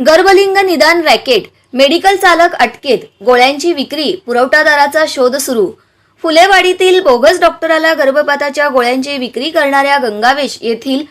गर्भलिंग निदान racket medical चालक अटकेत गोळ्यांची विक्री पुरवठादाराचा शोध सुरू. फुलेवाडीतील बोगस डॉक्टराला गर्भपाताच्या गोळ्यांची विक्री करणाऱ्या गंगावेश येथील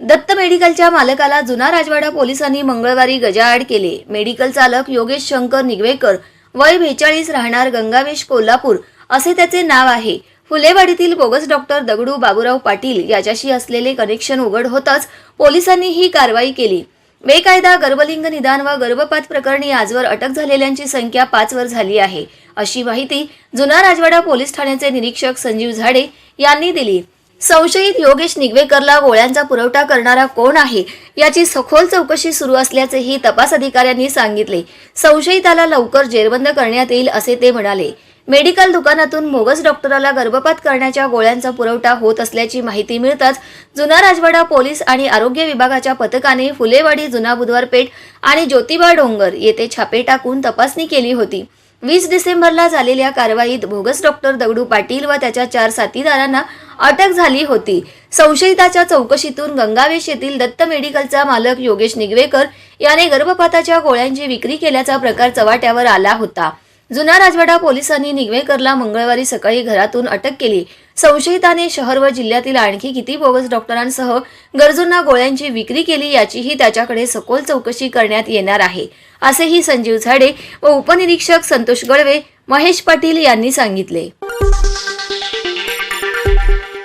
दत्त मेडिकलच्या मालकाला जुना राजवाडा पोलिसांनी मंगळवारी गजाआड केले. मेडिकल चालक योगेश शंकर निगवेकर वय बेचाळीस राहणार गंगावेश कोल्हापूर असे त्याचे नाव आहे. फुलेवाडीतील बोगस डॉक्टर दगडू बाबूराव पाटील याच्याशी असलेले कनेक्शन उघड होताच पोलिसांनी ही कारवाई केली. बेकायदा गर्भलिंग निदान व गर्भपात प्रकरणी आजवर अटक झालेल्यांची संख्या पाचवर झाली आहे. अशी माहिती जुना राजवाडा पोलीस ठाण्याचे निरीक्षक संजीव झाडे यांनी दिली. संशयित योगेश निगवेकरला गोळ्यांचा पुरवठा करणारा कोण आहे? याची सखोल चौकशी सुरू असल्याचेही तपास अधिकाऱ्यांनी सांगितले. संशयिताला लवकर जेरबंद करण्यात येईल असे ते म्हणाले. मेडिकल दुकानातून बोगस डॉक्टराला गर्भपात करण्याच्या गोळ्यांचा पुरवठा होत असल्याची माहिती मिळताच जुना राजवाडा पोलीस आणि आरोग्य विभागाच्या पथकाने फुलेवाडी जुना बुधवार पेठ आणि ज्योतिबा डोंगर येथे छापे टाकून तपासणी केली होती. वीस डिसेंबरला झालेल्या कारवाईत भोगस डॉक्टर दगडू पाटील व त्याच्या चार साथीदारांना अटक झाली होती. संशयिताच्या चौकशीतून गंगावेश येथील दत्त मेडिकलचा मालक योगेश निगवेकर याने गर्भपाताच्या गोळ्यांची विक्री केल्याचा प्रकार चव्हाट्यावर आला होता. जुना राजवाडा पोलिसांनी निगवेकरला मंगळवारी सकाळी घरातून अटक केली. संशयिताने शहर व जिल्ह्यातील आणखी किती बोगस डॉक्टरांसह गरजूंना गोळ्यांची विक्री केली याचीही त्याच्याकडे सखोल चौकशी करण्यात येणार आहे असेही संजीव झाडे व उपनिरीक्षक संतोष गळवे महेश पाटील यांनी सांगितले.